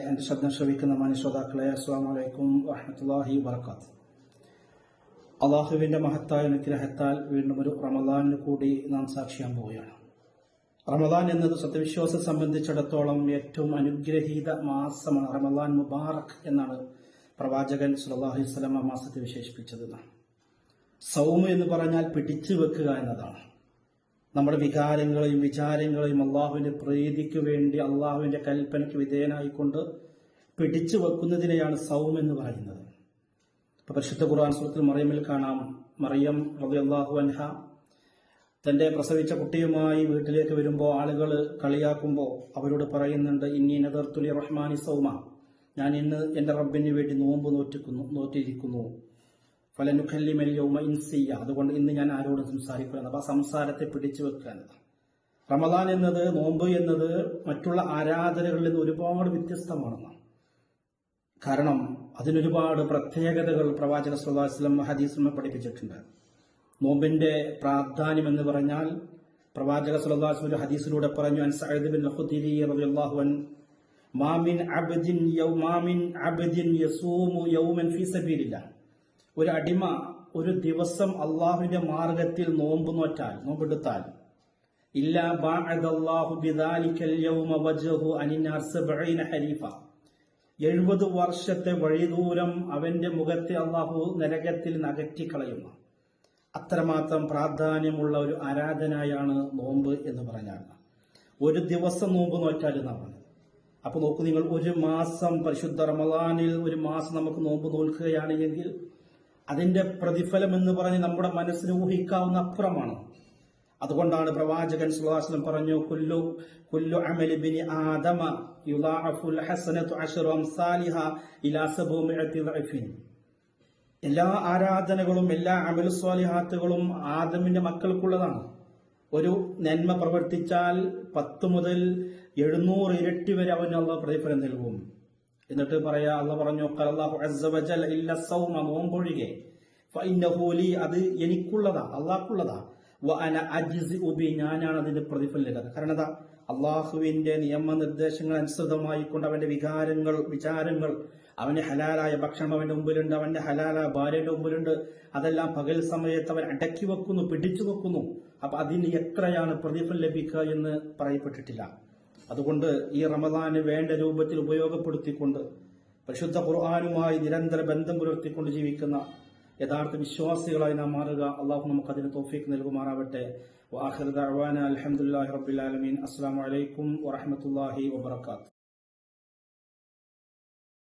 എന്റെ ശബ്ദം ശ്രവിക്കുന്ന മനുഷ്യോതാക്കളെ അസ്സാം വലൈക്കും വാഹമത്തല്ലാഹി വർക്കാത്ത് അള്ളാഹുവിന്റെ മഹത്തായ അനുഗ്രഹത്താൽ വീണ്ടും ഒരു റമദാനിന് കൂടി നാം സാക്ഷിയാൻ പോവുകയാണ്. റമദാൻ എന്നത് സത്യവിശ്വാസം സംബന്ധിച്ചിടത്തോളം ഏറ്റവും അനുഗ്രഹീത മാസമാണ്. റമദാൻ മുബാറക് എന്നാണ് പ്രവാചകൻ സുലല്ലാഹു ആ മാസത്തെ വിശേഷിപ്പിച്ചത്. സൗമ എന്ന് പറഞ്ഞാൽ പിടിച്ചു വെക്കുക എന്നതാണ്. നമ്മുടെ വികാരങ്ങളെയും വിചാരങ്ങളെയും അള്ളാഹുവിന്റെ പ്രീതിക്ക് വേണ്ടി അള്ളാഹുവിന്റെ കൽപ്പനയ്ക്ക് വിധേയനായിക്കൊണ്ട് പിടിച്ചു വെക്കുന്നതിനെയാണ് സൗം എന്ന് പറയുന്നത്. ഇപ്പൊ പരിശുദ്ധ ഖുർആൻ സുഹൃത്തിൽ മറിയമ്മിൽ കാണാം. മറിയം റബി അള്ളാഹു അൻഹ തന്റെ പ്രസവിച്ച കുട്ടിയുമായി വീട്ടിലേക്ക് വരുമ്പോൾ ആളുകൾ കളിയാക്കുമ്പോൾ അവരോട് പറയുന്നുണ്ട് ഇന്നി നദർത്തുലി റഹ്മാനി സൗമ. ഞാൻ ഇന്ന് എന്റെ റബ്ബിന് വേണ്ടി നോമ്പ് നോറ്റിക്കുന്നു നോറ്റിരിക്കുന്നു. ഫലനുഖല്ലിമൽ യൗമ ഇൻസിയ അതുകൊണ്ട് ഇന്ന് ഞാൻ ആരോടും സംസാരിക്കുക അപ്പൊ ആ സംസാരത്തെ പിടിച്ചു വെക്കുക റമദാൻ എന്നത് നോമ്പ് എന്നത് മറ്റുള്ള ആരാധനകളിൽ നിന്ന് ഒരുപാട് വ്യത്യസ്തമാണെന്നാണ് കാരണം അതിനൊരുപാട് പ്രത്യേകതകൾ പ്രവാചക സുല്ലാസ്ലം ഹദീസുമ പഠിപ്പിച്ചിട്ടുണ്ട്. നോമ്പിന്റെ പ്രാധാന്യം എന്ന് പറഞ്ഞാൽ പ്രവാചക സുല്ലാസ്ലം ഒരു ഹദീസിലൂടെ പറഞ്ഞു അൻ ബിൻ റളിയല്ലാഹു അൻ മാമിൻ അബ്ദിൻ യൗമാമിൻ അബ്ദിൻ യസൂമു യൗമൻ ഫീ സബീലില്ലാഹ് ഒരു അടിമ ഒരു ദിവസം അള്ളാഹുവിന്റെ മാർഗത്തിൽ നോമ്പ് നോറ്റാൽ നോമ്പെടുത്താൽ. എഴുപത് വർഷത്തെ വഴിദൂരം അവന്റെ മുഖത്തെ അള്ളാഹു നരകത്തിൽ നകറ്റിക്കളയുന്നു. അത്രമാത്രം പ്രാധാന്യമുള്ള ഒരു ആരാധനയാണ് നോമ്പ് എന്ന് പറഞ്ഞാൽ. ഒരു ദിവസം നോമ്പ് നോറ്റാൽ നമ്മൾ അപ്പൊ നോക്കൂ നിങ്ങൾ ഒരു മാസം പരിശുദ്ധ റമദാനിൽ ഒരു മാസം നമുക്ക് നോമ്പ് നോൽക്കുകയാണ് എങ്കിൽ അതിന്റെ പ്രതിഫലം എന്ന് പറഞ്ഞ് നമ്മുടെ മനസ്സിന് ഊഹിക്കാവുന്ന അപ്പുറമാണ്. അതുകൊണ്ടാണ് പ്രവാചകൻ സുഹാസ്ലം പറഞ്ഞു കുല്ലു കുല്ലു അമലി ബിനി ആദമ ഹസനത്തു എല്ലാ ആരാധനകളും എല്ലാ അമലുസ്വാലിഹാത്തുകളും ആദമിന്റെ മക്കൾക്കുള്ളതാണ്. ഒരു നന്മ പ്രവർത്തിച്ചാൽ പത്ത് മുതൽ എഴുന്നൂറ് ഇരട്ടി വരെ അവന് അള്ള പ്രതിഫലം നൽകും. എന്നിട്ട് പറയാ അള്ള പറഞ്ഞു നോമ്പൊഴികെ. അത് എനിക്കുള്ളതാ അള്ളാഹ്ക്കുള്ളതാ. ഞാനാണ് അതിന്റെ പ്രതിഫലിക്കുന്നത് കാരണം എന്താ? അള്ളാഹുവിന്റെ നിയമനിർദ്ദേശങ്ങൾ അനുസൃതമായി കൊണ്ട് അവന്റെ വികാരങ്ങൾ വിചാരങ്ങൾ അവന്റെ ഹലാലായ ഭക്ഷണം അവന്റെ മുമ്പിലുണ്ട് അവന്റെ ഹലാലായ ഭാര്യയുടെ മുമ്പിലുണ്ട്. അതെല്ലാം പകൽ സമയത്ത് അവൻ അടക്കി വെക്കുന്നു പിടിച്ചു വെക്കുന്നു. അപ്പൊ അതിന് എത്രയാണ് പ്രതിഫലം ലഭിക്കുക എന്ന് പറയപ്പെട്ടിട്ടില്ല. അതുകൊണ്ട് ഈ റമദാന് വേണ്ട രൂപത്തിൽ ഉപയോഗപ്പെടുത്തിക്കൊണ്ട് പരിശുദ്ധ ഖുർആാനുമായി നിരന്തര ബന്ധം പുലർത്തിക്കൊണ്ട് ജീവിക്കുന്ന യഥാർത്ഥ വിശ്വാസികളായി നാം മാറുക. അള്ളാഹു നമുക്ക് അതിന് തോഫീക്ക് നൽകുമാറാവട്ടെ. വാഹിർ ദഅവാന അൽഹംദുലില്ലാഹി റബ്ബിൽ ആലമീൻ. അസ്സലാമു അലൈക്കും വറഹ്മത്തുള്ളാഹി